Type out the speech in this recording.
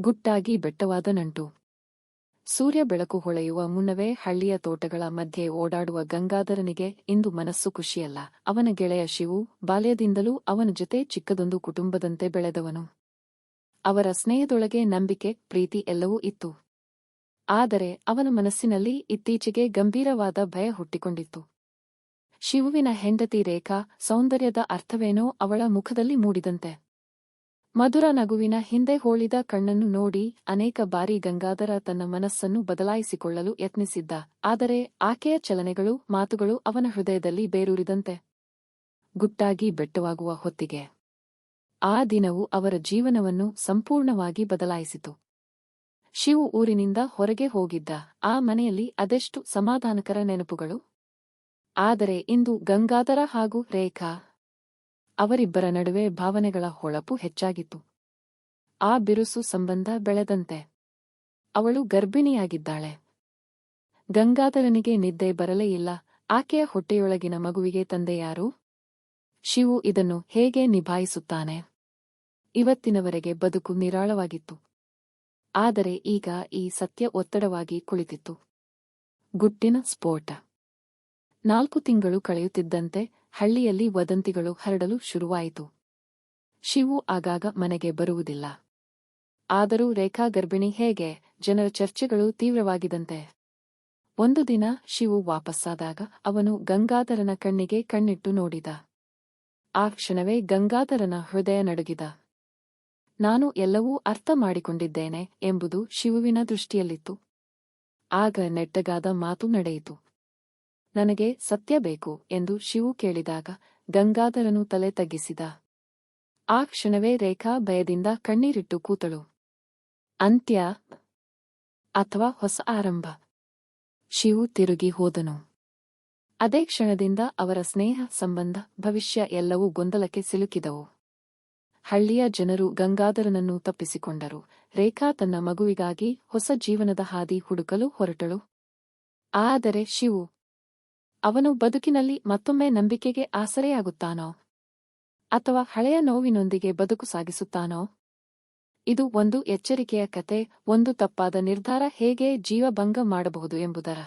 ಗುಟ್ಟಾಗಿ ಬೆಟ್ಟವಾದ ನಂಟು. ಸೂರ್ಯ ಬೆಳಕು ಹೊಳೆಯುವ ಮುನ್ನವೇ ಹಳ್ಳಿಯ ತೋಟಗಳ ಮಧ್ಯೆ ಓಡಾಡುವ ಗಂಗಾಧರನಿಗೆ ಇಂದು ಮನಸ್ಸು ಖುಷಿಯಲ್ಲ. ಅವನ ಗೆಳೆಯ ಶಿವು ಬಾಲ್ಯದಿಂದಲೂ ಅವನ ಜೊತೆ ಚಿಕ್ಕದೊಂದು ಕುಟುಂಬದಂತೆ ಬೆಳೆದವನು. ಅವರ ಸ್ನೇಹದೊಳಗೆ ನಂಬಿಕೆ, ಪ್ರೀತಿ ಎಲ್ಲವೂ ಇತ್ತು. ಆದರೆ ಅವನ ಮನಸ್ಸಿನಲ್ಲಿ ಇತ್ತೀಚೆಗೆ ಗಂಭೀರವಾದ ಭಯ ಹುಟ್ಟಿಕೊಂಡಿತ್ತು. ಶಿವುವಿನ ಹೆಂಡತಿ ರೇಖಾ ಸೌಂದರ್ಯದ ಅರ್ಥವೇನೋ ಅವಳ ಮುಖದಲ್ಲಿ ಮೂಡಿದಂತೆ. ಮಧುರ ನಗುವಿನ ಹಿಂದೆ ಹೋಳಿದ ಕಣ್ಣನ್ನು ನೋಡಿ ಅನೇಕ ಬಾರಿ ಗಂಗಾಧರ ತನ್ನ ಮನಸ್ಸನ್ನು ಬದಲಾಯಿಸಿಕೊಳ್ಳಲು ಯತ್ನಿಸಿದ್ದ. ಆದರೆ ಆಕೆಯ ಚಲನೆಗಳು, ಮಾತುಗಳು ಅವನ ಹೃದಯದಲ್ಲಿ ಬೇರೂರಿದಂತೆ ಗುಟ್ಟಾಗಿ ಬೆಟ್ಟವಾಗುವ ಹೊತ್ತಿಗೆ ಆ ದಿನವು ಅವರ ಜೀವನವನ್ನು ಸಂಪೂರ್ಣವಾಗಿ ಬದಲಾಯಿಸಿತು. ಶಿವು ಊರಿನಿಂದ ಹೊರಗೆ ಹೋಗಿದ್ದ. ಆ ಮನೆಯಲ್ಲಿ ಅದೆಷ್ಟು ಸಮಾಧಾನಕರ ನೆನಪುಗಳು? ಆದರೆ ಇಂದು ಗಂಗಾಧರ ಹಾಗೂ ರೇಖಾ ಅವರಿಬ್ಬರ ನಡುವೆ ಭಾವನೆಗಳ ಹೊಳಪು ಹೆಚ್ಚಾಗಿತ್ತು. ಆ ಬಿರುಸು ಸಂಬಂಧ ಬೆಳೆದಂತೆ. ಅವಳು ಗರ್ಭಿಣಿಯಾಗಿದ್ದಾಳೆ. ಗಂಗಾಧರನಿಗೆ ನಿದ್ದೆ ಬರಲೇ ಇಲ್ಲ. ಆಕೆಯ ಹೊಟ್ಟೆಯೊಳಗಿನ ಮಗುವಿಗೆ ತಂದೆಯಾರು ಶಿವು ಇದನ್ನು ಹೇಗೆ ನಿಭಾಯಿಸುತ್ತಾನೆ? ಇವತ್ತಿನವರೆಗೆ ಬದುಕು ನಿರಾಳವಾಗಿತ್ತು. ಆದರೆ ಈಗ ಈ ಸತ್ಯ ಒತ್ತಡವಾಗಿ ಕುಳಿತಿತ್ತು. ಗುಟ್ಟಿನ ಸ್ಫೋಟ. ನಾಲ್ಕು ತಿಂಗಳು ಕಳೆಯುತ್ತಿದ್ದಂತೆ ಹಳ್ಳಿಯಲ್ಲಿ ವದಂತಿಗಳು ಹರಡಲು ಶುರುವಾಯಿತು. ಶಿವು ಆಗಾಗ ಮನೆಗೆ ಬರುವುದಿಲ್ಲ. ಆದರೂ ರೇಖಾ ಗರ್ಭಿಣಿ ಹೇಗೆ? ಜನರ ಚರ್ಚೆಗಳು ತೀವ್ರವಾಗಿದಂತೆ ಒಂದು ದಿನ ಶಿವು ವಾಪಸ್ಸಾದಾಗ ಅವನು ಗಂಗಾಧರನ ಕಣ್ಣಿಗೆ ಕಣ್ಣಿಟ್ಟು ನೋಡಿದ. ಆ ಕ್ಷಣವೇ ಗಂಗಾಧರನ ಹೃದಯ ನಡುಗಿದ. ನಾನು ಎಲ್ಲವೂ ಅರ್ಥ ಮಾಡಿಕೊಂಡಿದ್ದೇನೆ ಎಂಬುದು ಶಿವುವಿನ ದೃಷ್ಟಿಯಲ್ಲಿತ್ತು. ಆಗ ನೆಟ್ಟಗಾದ ಮಾತು ನಡೆಯಿತು. ನನಗೆ ಸತ್ಯ ಬೇಕು ಎಂದು ಶಿವು ಕೇಳಿದಾಗ ಗಂಗಾಧರನು ತಲೆ ತಗ್ಗಿಸಿದ. ಆ ಕ್ಷಣವೇ ರೇಖಾ ಭಯದಿಂದ ಕಣ್ಣೀರಿಟ್ಟು ಕೂತಳು. ಅಂತ್ಯ ಅಥವಾ ಹೊಸ ಆರಂಭ? ಶಿವು ತಿರುಗಿ ಹೋದನು. ಅದೇ ಕ್ಷಣದಿಂದ ಅವರ ಸ್ನೇಹ, ಸಂಬಂಧ, ಭವಿಷ್ಯ ಎಲ್ಲವೂ ಗೊಂದಲಕ್ಕೆ ಸಿಲುಕಿದವು. ಹಳ್ಳಿಯ ಜನರು ಗಂಗಾಧರನನ್ನು ತಪ್ಪಿಸಿಕೊಂಡರು. ರೇಖಾ ತನ್ನ ಮಗುವಿಗಾಗಿ ಹೊಸ ಜೀವನದ ಹಾದಿ ಹುಡುಕಲು ಹೊರಟಳು. ಆದರೆ ಶಿವು ಅವನು ಬದುಕಿನಲ್ಲಿ ಮತ್ತೊಮ್ಮೆ ನಂಬಿಕೆಗೆ ಆಸರೆಯಾಗುತ್ತಾನೋ? ಅಥವಾ ಹಳೆಯ ನೋವಿನೊಂದಿಗೆ ಬದುಕು ಸಾಗಿಸುತ್ತಾನೋ? ಇದು ಒಂದು ಎಚ್ಚರಿಕೆಯ ಕತೆ, ಒಂದು ತಪ್ಪಾದ ನಿರ್ಧಾರ ಹೇಗೆ ಜೀವಭಂಗ ಮಾಡಬಹುದು ಎಂಬುದರ